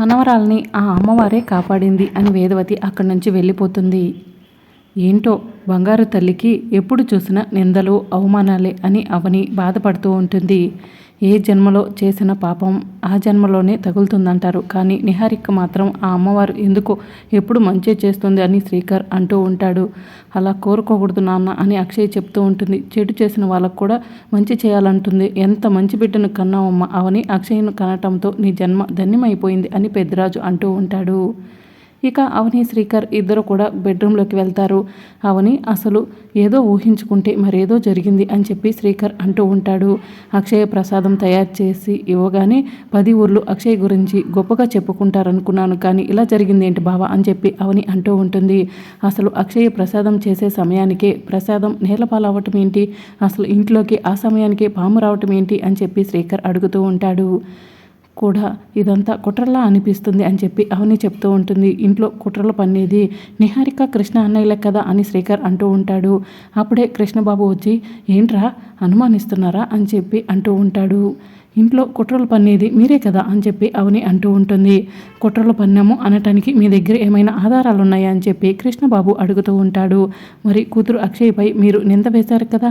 మనవరాల్ని ఆ అమ్మవారే కాపాడింది అని వేదవతి అక్కడి నుంచి వెళ్ళిపోతుంది. ఏంటో బంగారు తల్లికి ఎప్పుడు చూసినా నిందలు అవమానాలే అని అవని బాధపడుతూ ఉంటుంది. ఏ జన్మలో చేసిన పాపం ఆ జన్మలోనే తగులుతుందంటారు. కానీ నిహారిక మాత్రం ఆ అమ్మవారు ఎందుకు ఎప్పుడు మంచి చేస్తుంది అని శ్రీకర్ అంటూ ఉంటాడు. అలా కోరుకోకూడదు నాన్న అని అక్షయ్ చెప్తూ ఉంటుంది. చెడు చేసిన వాళ్ళకు కూడా మంచి చేయాలంటుంది. ఎంత మంచి బిడ్డను కన్నావమ్మ అవని అక్షయ్ను కనటంతో నీ జన్మ ధన్యమైపోయింది అని పెద్దరాజు అంటూ ఉంటాడు. ఇక అవని శ్రీకర్ ఇద్దరు కూడా బెడ్రూమ్లోకి వెళ్తారు. అవని అసలు ఏదో ఊహించుకుంటే మరేదో జరిగింది అని చెప్పి శ్రీకర్ అంటూ ఉంటాడు. అక్షయ ప్రసాదం తయారు చేసి ఇవ్వగానే పది ఊర్లు అక్షయ్ గురించి గొప్పగా చెప్పుకుంటారనుకున్నాను కానీ ఇలా జరిగింది ఏంటి బావా అని చెప్పి అవని అంటూ ఉంటుంది. అసలు అక్షయ ప్రసాదం చేసే సమయానికే ప్రసాదం నేలపాలవటం ఏంటి? అసలు ఇంట్లోకి ఆ సమయానికే పాము రావటం ఏంటి? అని చెప్పి శ్రీకర్ అడుగుతూ ఉంటాడు. కూడా ఇదంతా కుట్రలా అనిపిస్తుంది అని చెప్పి అవని చెప్తూ ఉంటుంది. ఇంట్లో కుట్రలు పన్నేది నిహారిక కృష్ణ అన్నయ్యలే కదా అని శ్రీకర్ అంటూ ఉంటాడు. అప్పుడే కృష్ణబాబు వచ్చి ఏంట్రా అనుమానిస్తున్నారా? అని చెప్పి అంటూ ఉంటాడు. ఇంట్లో కుట్రలు పన్నేది మీరే కదా? అని చెప్పి అవని అంటూ ఉంటుంది. కుట్రలు పన్నాము అనటానికి మీ దగ్గర ఏమైనా ఆధారాలు ఉన్నాయా అని చెప్పి కృష్ణబాబు అడుగుతూ ఉంటాడు. మరి కూతురు అక్షయ్పై మీరు నింద వేశారు కదా?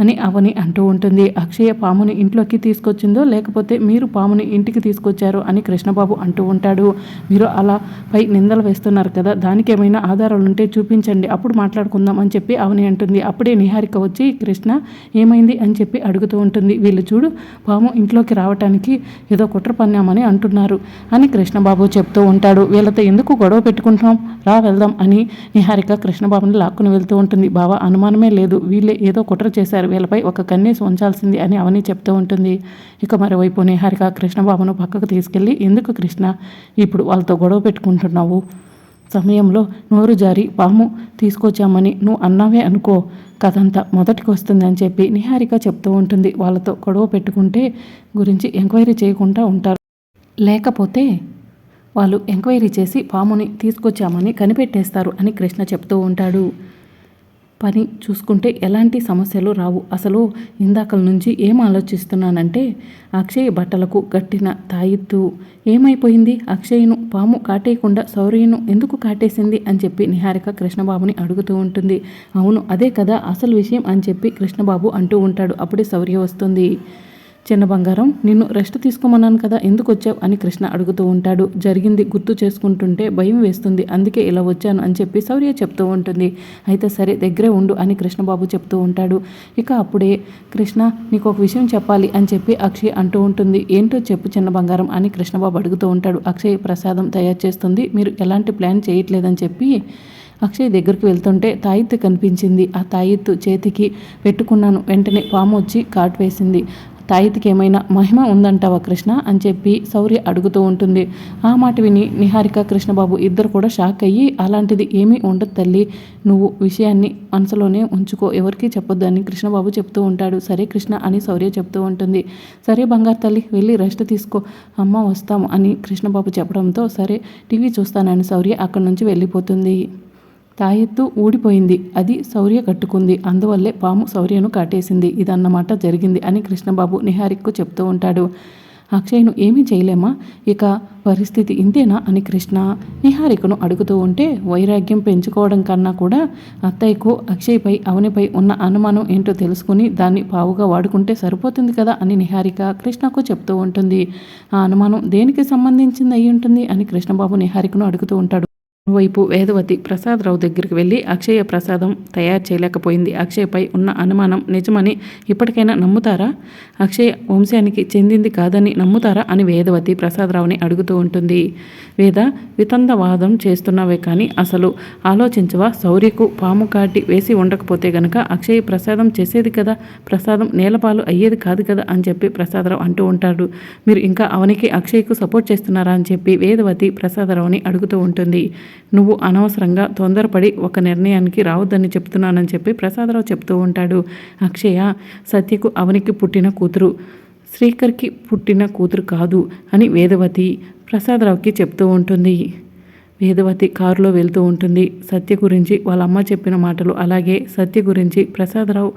అని అవని అంటూ ఉంటుంది. అక్షయ పాముని ఇంట్లోకి తీసుకొచ్చిందో లేకపోతే మీరు పాముని ఇంటికి తీసుకొచ్చారు అని కృష్ణబాబు అంటూ ఉంటాడు. మీరు అలా పై నిందలు వేస్తున్నారు కదా దానికి ఏమైనా ఆధారాలు ఉంటే చూపించండి. అప్పుడు మాట్లాడుకుందాం అని చెప్పి అవని అంటుంది. అప్పుడే నిహారిక వచ్చి కృష్ణ ఏమైంది? అని చెప్పి అడుగుతూ ఉంటుంది. వీళ్ళు చూడు పాము ఇంట్లోకి రావటానికి ఏదో కుట్ర పన్నామని అంటున్నారు అని కృష్ణబాబు చెప్తూ ఉంటాడు. వీళ్ళతో ఎందుకు గొడవ పెట్టుకుంటున్నాం? రా వెళ్దాం అని నిహారిక కృష్ణబాబుని లాక్కుని వెళ్తూ ఉంటుంది. బావ అనుమానమే లేదు. వీళ్ళే ఏదో కుట్ర చేశారు. వీళ్ళపై ఒక కన్నేసి ఉంచాల్సింది అని అవని చెప్తూ ఉంటుంది. ఇక మరోవైపు నిహారిక కృష్ణబాబును పక్కకు తీసుకెళ్ళి ఎందుకు కృష్ణ? ఇప్పుడు వాళ్ళతో గొడవ పెట్టుకుంటున్నావు. సమయంలో నోరు జారి పాము తీసుకొచ్చామని నువ్వు అన్నావే అనుకో. కథంతా మొదటికి వస్తుంది అని చెప్పి నిహారిక చెప్తూ ఉంటుంది. వాళ్ళతో గొడవ పెట్టుకుంటే గురించి ఎంక్వైరీ చేయకుండా ఉంటారు. లేకపోతే వాళ్ళు ఎంక్వైరీ చేసి పాముని తీసుకొచ్చామని కనిపెట్టేస్తారు అని కృష్ణ చెప్తూ ఉంటాడు. పని చూసుకుంటే ఎలాంటి సమస్యలు రావు. అసలు ఇందాకల నుంచి ఏం ఆలోచిస్తున్నానంటే అక్షయ్ బట్టలకు కట్టిన తాయిత్తు. ఏమైపోయింది? అక్షయ్ను పాము కాటేయకుండా సౌర్యను ఎందుకు కాటేసింది అని చెప్పి నిహారిక కృష్ణబాబుని అడుగుతూ ఉంటుంది. అవును అదే కదా అసలు విషయం అని చెప్పి కృష్ణబాబు అంటూ ఉంటాడు. అప్పుడే శౌర్య వస్తుంది. చిన్న బంగారం నిన్ను రెస్ట్ తీసుకోమన్నాను కదా ఎందుకు వచ్చావు అని కృష్ణ అడుగుతూ ఉంటాడు. జరిగింది గుర్తు చేసుకుంటుంటే భయం వేస్తుంది. అందుకే ఇలా వచ్చాను అని చెప్పి శౌర్య చెప్తూ ఉంటుంది. అయితే సరే దగ్గరే ఉండు అని కృష్ణబాబు చెప్తూ ఉంటాడు. ఇక అప్పుడే కృష్ణ నీకు ఒక విషయం చెప్పాలి అని చెప్పి అక్షయ్ అంటూ ఉంటుంది. ఏంటో చెప్పు చిన్న బంగారం అని కృష్ణబాబు అడుగుతూ ఉంటాడు. అక్షయ్ ప్రసాదం తయారు చేస్తుంది. మీరు ఎలాంటి ప్లాన్ చేయట్లేదని చెప్పి అక్షయ్ దగ్గరికి వెళ్తుంటే తాయిత్తు కనిపించింది. ఆ తాయిత్తు చేతికి పెట్టుకున్నాను. వెంటనే పాము వచ్చి కాటు వేసింది. తాయిత్కి ఏమైనా మహిమ ఉందంటావా కృష్ణ? అని చెప్పి శౌర్య అడుగుతూ ఉంటుంది. ఆ మాట విని నిహారిక కృష్ణబాబు ఇద్దరు కూడా షాక్ అయ్యి అలాంటిది ఏమీ ఉండదు తల్లి నువ్వు విషయాన్ని మనసులోనే ఉంచుకో ఎవరికి చెప్పొద్దు అని కృష్ణబాబు చెప్తూ ఉంటాడు. సరే కృష్ణ అని శౌర్య చెప్తూ ఉంటుంది. సరే బంగారు తల్లి వెళ్ళి రెస్ట్ తీసుకో అమ్మ వస్తాము అని కృష్ణబాబు చెప్పడంతో సరే టీవీ చూస్తానని శౌర్య అక్కడి నుంచి వెళ్ళిపోతుంది. తాయెత్తు ఊడిపోయింది. అది శౌర్య కట్టుకుంది. అందువల్లే పాము శౌర్యను కాటేసింది. ఇదన్నమాట జరిగింది అని కృష్ణబాబు నిహారిక్కు చెప్తూ ఉంటాడు. అక్షయ్ను ఏమీ చేయలేమా? ఇక పరిస్థితి ఇంతేనా అని కృష్ణ నిహారికను అడుగుతూ ఉంటే వైరాగ్యం పెంచుకోవడం కన్నా కూడా అత్తయ్యకు అక్షయ్పై అవనిపై ఉన్న అనుమానం ఏంటో తెలుసుకుని దాన్ని పావుగా వాడుకుంటే సరిపోతుంది కదా అని నిహారిక కృష్ణకు చెప్తూ ఉంటుంది. ఆ అనుమానం దేనికి సంబంధించింది అయి ఉంటుంది అని కృష్ణబాబు నిహారికను అడుగుతూ ఉంటాడు. వైపు వేదవతి ప్రసాదరావు దగ్గరికి వెళ్ళి అక్షయ ప్రసాదం తయారు చేయలేకపోయింది. అక్షయ్పై ఉన్న అనుమానం నిజమని ఇప్పటికైనా నమ్ముతారా? అక్షయ వంశానికి చెందింది కాదని నమ్ముతారా అని వేదవతి ప్రసాదరావుని అడుగుతూ ఉంటుంది. వేద వితందవాదం చేస్తున్నావే కానీ అసలు ఆలోచించవా? శౌర్యకు పాము కాటి వేసి ఉండకపోతే గనక అక్షయ్ ప్రసాదం చేసేది కదా? ప్రసాదం నేలపాలు అయ్యేది కాదు కదా? అని చెప్పి ప్రసాదరావు అంటూ ఉంటాడు. మీరు ఇంకా అవనికి అక్షయ్కు సపోర్ట్ చేస్తున్నారా? అని చెప్పి వేదవతి ప్రసాదరావుని అడుగుతూ ఉంటుంది. నువ్వు అనవసరంగా తొందరపడి ఒక నిర్ణయానికి రావద్దని చెప్తున్నానని చెప్పి ప్రసాదరావు చెప్తూ ఉంటాడు. అక్షయ సత్యకు అవనికి పుట్టిన కూతురు. శ్రీకర్కి పుట్టిన కూతురు కాదు అని వేదవతి ప్రసాదరావుకి చెప్తూ ఉంటుంది. వేదవతి కారులో వెళ్తూ ఉంటుంది. సత్య గురించి వాళ్ళ అమ్మ చెప్పిన మాటలు అలాగే సత్య గురించి ప్రసాదరావు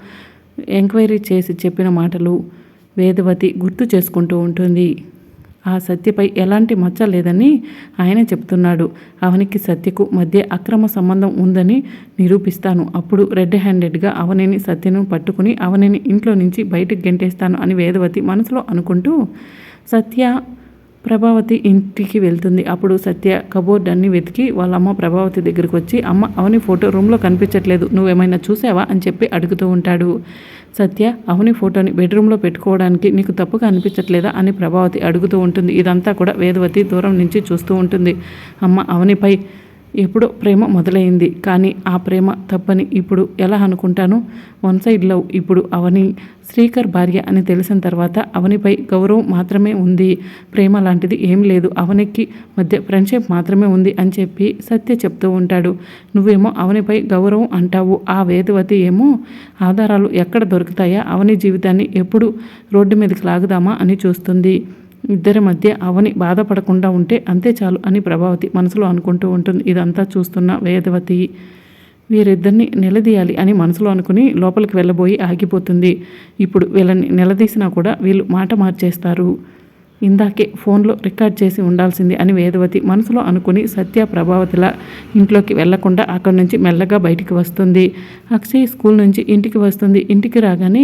ఎంక్వైరీ చేసి చెప్పిన మాటలు వేదవతి గుర్తు చేసుకుంటూ ఉంటుంది. ఆ సత్యపై ఎలాంటి మచ్చ లేదని ఆయన చెప్తున్నాడు. అవనికి సత్యకు మధ్య అక్రమ సంబంధం ఉందని నిరూపిస్తాను. అప్పుడు రెడ్ హ్యాండెడ్గా అవనిని సత్యను పట్టుకుని అవనిని ఇంట్లో నుంచి బయటకు గెంటేస్తాను అని వేదవతి మనసులో అనుకుంటూ సత్య ప్రభావతి ఇంటికి వెళ్తుంది. అప్పుడు సత్య కబోర్డ్ అన్ని వెతికి వాళ్ళ అమ్మ ప్రభావతి దగ్గరికి వచ్చి అమ్మ అవని ఫోటో రూమ్లో కనిపించట్లేదు. నువ్వేమైనా చూసావా? అని చెప్పి అడుగుతూ ఉంటాడు. సత్య అవని ఫోటోని బెడ్రూమ్లో పెట్టుకోవడానికి నీకు తప్పుగా అనిపించట్లేదా అని ప్రభావతి అడుగుతూ ఉంటుంది. ఇదంతా కూడా వేదవతి దూరం నుంచి చూస్తూ ఉంటుంది. అమ్మ అవనిపై ఎప్పుడో ప్రేమ మొదలైంది. కానీ ఆ ప్రేమ తప్పని ఇప్పుడు ఎలా అనుకుంటాను? వన్ సైడ్ లవ్ ఇప్పుడు అవని శ్రీకర్ భార్య అని తెలిసిన తర్వాత అవనిపై గౌరవం మాత్రమే ఉంది. ప్రేమ లాంటిది ఏం లేదు. అవనికి మధ్య ఫ్రెండ్షిప్ మాత్రమే ఉంది అని చెప్పి సత్య చెప్తూ ఉంటాడు. నువ్వేమో అవనిపై గౌరవం అంటావు. ఆ వేదవతి ఏమో ఆధారాలు ఎక్కడ దొరుకుతాయా? అవని జీవితాన్ని ఎప్పుడు రోడ్డు మీదకి లాగుదామా అని చూస్తుంది. ఇద్దరి మధ్య అవని బాధపడకుండా ఉంటే అంతే చాలు అని ప్రభావతి మనసులో అనుకుంటూ ఉంటుంది. ఇదంతా చూస్తున్న వేదవతి వీరిద్దరిని నిలదీయాలి అని మనసులో అనుకుని లోపలికి వెళ్ళబోయి ఆగిపోతుంది. ఇప్పుడు వీళ్ళని నిలదీసినా కూడా వీళ్ళు మాట మార్చేస్తారు. ఇందాకే ఫోన్లో రికార్డ్ చేసి ఉండాల్సింది అని వేదవతి మనసులో అనుకుని సత్య ప్రభావతిల ఇంట్లోకి వెళ్ళకుండా అక్కడి నుంచి మెల్లగా బయటికి వస్తుంది. అక్షయ్ స్కూల్ నుంచి ఇంటికి వస్తుంది. ఇంటికి రాగానే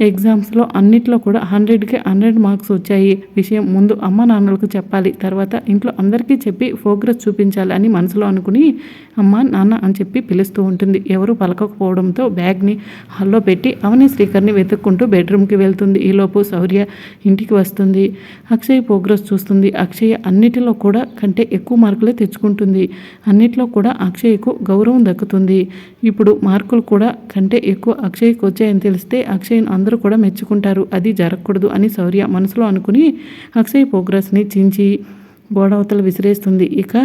ఎగ్జామ్స్లో అన్నిట్లో కూడా హండ్రెడ్కి హండ్రెడ్ మార్క్స్ వచ్చాయి. విషయం ముందు అమ్మ నాన్నలకు చెప్పాలి. తర్వాత ఇంట్లో అందరికీ చెప్పి ప్రోగ్రెస్ చూపించాలి అని మనసులో అనుకుని అమ్మ నాన్న అని చెప్పి పిలుస్తూ ఉంటుంది. ఎవరు పలకకపోవడంతో బ్యాగ్ని హాల్లో పెట్టి అవని శ్రీకర్ని వెతుక్కుంటూ బెడ్రూమ్కి వెళ్తుంది. ఈలోపు శౌర్య ఇంటికి వస్తుంది. అక్షయ్ ప్రోగ్రెస్ చూస్తుంది. అక్షయ్ అన్నిటిలో కూడా కంటే ఎక్కువ మార్కులే తెచ్చుకుంటుంది. అన్నిట్లో కూడా అక్షయ్కు గౌరవం దక్కుతుంది. ఇప్పుడు మార్కులు కూడా కంటే ఎక్కువ అక్షయ్కి వచ్చాయని తెలిస్తే అక్షయ్ అందరూ కూడా మెచ్చుకుంటారు. అది జరగకూడదు అని శౌర్య మనసులో అనుకుని అక్షయ్ ప్రోగ్రెస్ని చించి గోడవతలు విసిరేస్తుంది. ఇక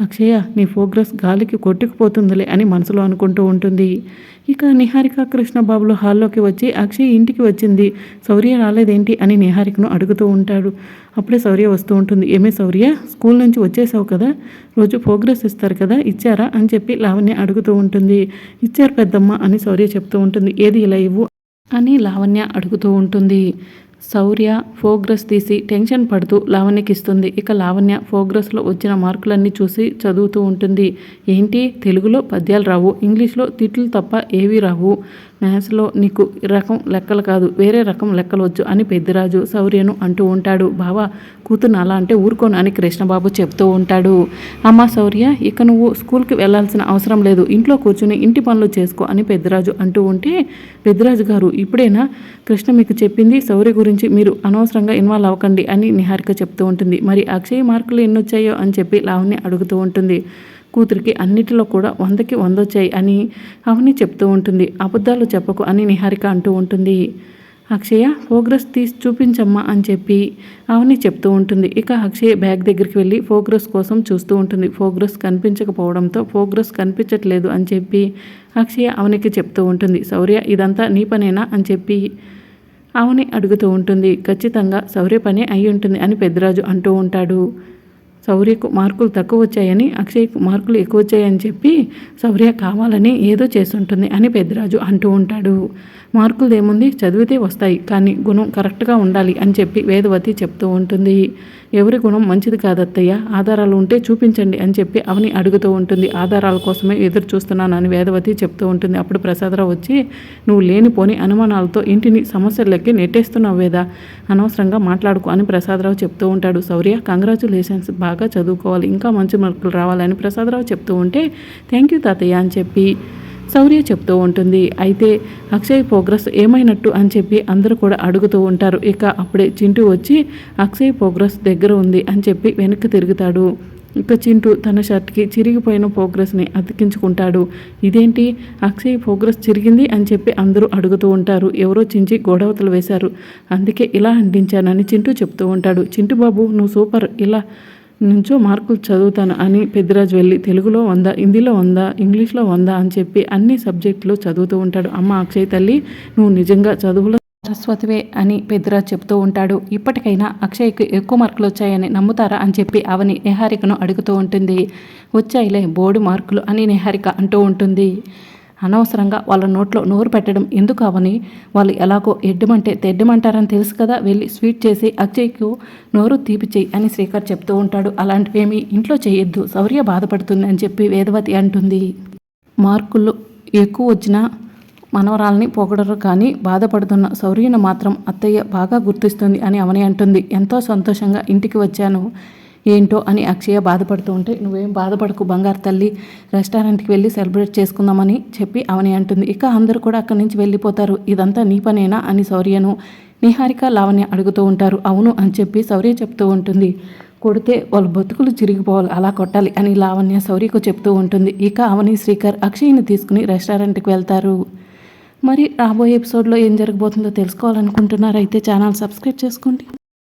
అక్షయ నీ ప్రోగ్రెస్ గాలికి కొట్టుకుపోతుందిలే అని మనసులో అనుకుంటూ ఉంటుంది. ఇక నిహారిక కృష్ణబాబులు హాల్లోకి వచ్చి అక్షయ్ ఇంటికి వచ్చింది. శౌర్య రాలేదేంటి అని నిహారికను అడుగుతూ ఉంటాడు. అప్పుడే శౌర్య వస్తూ ఉంటుంది. ఏమే శౌర్య స్కూల్ నుంచి వచ్చేసావు కదా? రోజు ప్రోగ్రెస్ ఇస్తారు కదా? ఇచ్చారా? అని చెప్పి లావణ్య అడుగుతూ ఉంటుంది. ఇచ్చారు పెద్దమ్మ అని శౌర్య చెప్తూ ఉంటుంది. ఏది ఇలా ఇవ్వు? అని లావణ్య అడుగుతూ ఉంటుంది. శౌర్య ఫోగ్రస్ తీసి టెన్షన్ పడుతూ లావణ్యకి ఇస్తుంది ఇక లావణ్య ఫోగ్రెస్లో వచ్చిన మార్కులన్నీ చూసి చదువుతూ ఉంటుంది. ఏంటి? తెలుగులో పద్యాలు రావు. ఇంగ్లీష్లో తిట్లు తప్ప ఏవి రావు. మ్యాథ్స్లో నీకు రకం లెక్కలు కాదు వేరే రకం లెక్కలు వచ్చు అని పెద్దిరాజు శౌర్యను అంటూ ఉంటాడు. బావా కూతురు అలా అంటే ఊరుకోను అని కృష్ణబాబు చెప్తూ ఉంటాడు. అమ్మ శౌర్య ఇక నువ్వు స్కూల్కి వెళ్ళాల్సిన అవసరం లేదు. ఇంట్లో కూర్చుని ఇంటి పనులు చేసుకో అని పెద్దిరాజు అంటూ ఉంటే పెద్దిరాజు గారు ఇప్పుడైనా? కృష్ణ మీకు చెప్పింది శౌర్య గురించి మీరు అనవసరంగా ఇన్వాల్వ్ అవ్వకండి అని నిహారిక చెప్తూ ఉంటుంది. మరి అక్షయ మార్కులు ఎన్ని వచ్చాయో అని చెప్పి లావణ్య అడుగుతూ ఉంటుంది. కూతురికి అన్నిటిలో కూడా వందకి వందొచ్చాయి అని అవని చెప్తూ ఉంటుంది. అబద్ధాలు చెప్పకు అని నిహారిక అంటూ ఉంటుంది. అక్షయ ఫోగ్రస్ తీసి చూపించమ్మా అని చెప్పి అవని చెప్తూ ఉంటుంది. ఇక అక్షయ బ్యాగ్ దగ్గరికి వెళ్ళి ఫోగ్రస్ కోసం చూస్తూ ఉంటుంది. ఫోగ్రస్ కనిపించకపోవడంతో ఫోగ్రస్ కనిపించట్లేదు అని చెప్పి అక్షయ అవనికి చెప్తూ ఉంటుంది. శౌర్య ఇదంతా నీ పనేనా? అని చెప్పి అవని అడుగుతూ ఉంటుంది. ఖచ్చితంగా శౌర్య పని అయి ఉంటుంది అని పెద్దరాజు అంటూ ఉంటాడు. శౌర్యకు మార్కులు తక్కువ వచ్చాయని అక్షయ్కు మార్కులు ఎక్కువ వచ్చాయని చెప్పి శౌర్య కావాలని ఏదో చేస్తుంటుంది అని పెద్దరాజు అంటూ ఉంటాడు. మార్కులు ఏముంది? చదివితే వస్తాయి కానీ గుణం కరెక్ట్గా ఉండాలి అని చెప్పి వేదవతి చెప్తూ ఉంటుంది. ఎవరి గుణం మంచిది కాదత్తయ్య? ఆధారాలు ఉంటే చూపించండి అని చెప్పి అవని అడుగుతూ ఉంటుంది. ఆధారాల కోసమే ఎదురు చూస్తున్నాను అని వేదవతి చెప్తూ ఉంటుంది. అప్పుడు ప్రసాదరావు వచ్చి నువ్వు లేనిపోని అనుమానాలతో ఇంటిని సమస్యలకి నెట్టేస్తున్నావు వేదా? అనవసరంగా మాట్లాడుకో అని ప్రసాదరావు చెప్తూ ఉంటాడు. సౌర్య కంగ్రాచులేషన్స్ బాగా చదువుకోవాలి. ఇంకా మంచి మార్కులు రావాలని ప్రసాదరావు చెప్తూ ఉంటే థ్యాంక్ యూ తాతయ్య అని చెప్పి శౌర్య చెప్తూ ఉంటుంది. అయితే అక్షయ్ ప్రోగ్రెస్ ఏమైనట్టు అని చెప్పి అందరూ కూడా అడుగుతూ ఉంటారు. ఇక అప్పుడే చింటూ వచ్చి అక్షయ్ ప్రోగ్రెస్ దగ్గర ఉంది అని చెప్పి వెనక్కి తిరుగుతాడు. ఇక చింటూ తన షర్ట్కి చిరిగిపోయిన ప్రోగ్రెస్ని అతికించుకుంటాడు. ఇదేంటి? అక్షయ్ ప్రోగ్రెస్ చిరిగింది అని చెప్పి అందరూ అడుగుతూ ఉంటారు. ఎవరో చించి గోడవతలు వేశారు. అందుకే ఇలా అంటించానని చింటూ చెప్తూ ఉంటాడు. చింటూ బాబు నువ్వు సూపర్. ఇలా నుంచో మార్కులు చదువుతాను అని పెద్దిరాజు వెళ్ళి తెలుగులో వంద హిందీలో వంద ఇంగ్లీష్లో వంద అని చెప్పి అన్ని సబ్జెక్టులు చదువుతూ ఉంటాడు. అమ్మ అక్షయ్ తల్లి నువ్వు నిజంగా చదువులో సరస్వతివే అని పెద్దిరాజు చెప్తూ ఉంటాడు. ఇప్పటికైనా అక్షయ్కి ఎక్కువ మార్కులు వచ్చాయని నమ్ముతారా అని చెప్పి అవని నిహారికను అడుగుతూ ఉంటుంది. వచ్చాయిలే బోర్డు మార్కులు అని నిహారిక అంటూ ఉంటుంది. అనవసరంగా వాళ్ళ నోట్లో నోరు పెట్టడం ఎందుకు అవని? వాళ్ళు ఎలాగో ఎడ్డమంటే తెడ్డమంటారని తెలుసు కదా? వెళ్ళి స్వీట్ చేసి అక్షయ్కు నోరు తీపి చెయ్యి అని శ్రీకర్ చెప్తూ ఉంటాడు. అలాంటివేమీ ఇంట్లో చేయొద్దు. శౌర్య బాధపడుతుంది అని చెప్పి వేదవతి అంటుంది. మార్కులు ఎక్కువ వచ్చినా మనవరాల్ని పొగడరు కానీ బాధపడుతున్న శౌర్యను మాత్రం అత్తయ్య బాగా గుర్తిస్తుంది అని అవని అంటుంది. ఎంతో సంతోషంగా ఇంటికి వచ్చాను. ఏంటో అని అక్షయ బాధపడుతూ ఉంటే నువ్వేం బాధపడకు బంగారు తల్లి రెస్టారెంట్కి వెళ్ళి సెలబ్రేట్ చేసుకుందామని చెప్పి అవని అంటుంది. ఇక అందరూ కూడా అక్కడి నుంచి వెళ్ళిపోతారు. ఇదంతా నీ పనేనా? అని శౌర్యను నిహారిక లావణ్య అడుగుతూ ఉంటారు. అవును అని చెప్పి శౌర్య చెప్తూ ఉంటుంది. కొడితే వాళ్ళ బతుకులు చిరిగిపోవాలి. అలా కొట్టాలి అని లావణ్య శౌర్యకు చెప్తూ ఉంటుంది. ఇక అవని శ్రీకర్ అక్షయ్ని తీసుకుని రెస్టారెంట్కి వెళ్తారు. మరి రాబోయే ఎపిసోడ్లో ఏం జరగబోతుందో తెలుసుకోవాలనుకుంటున్నారైతే ఛానల్ సబ్స్క్రైబ్ చేసుకోండి.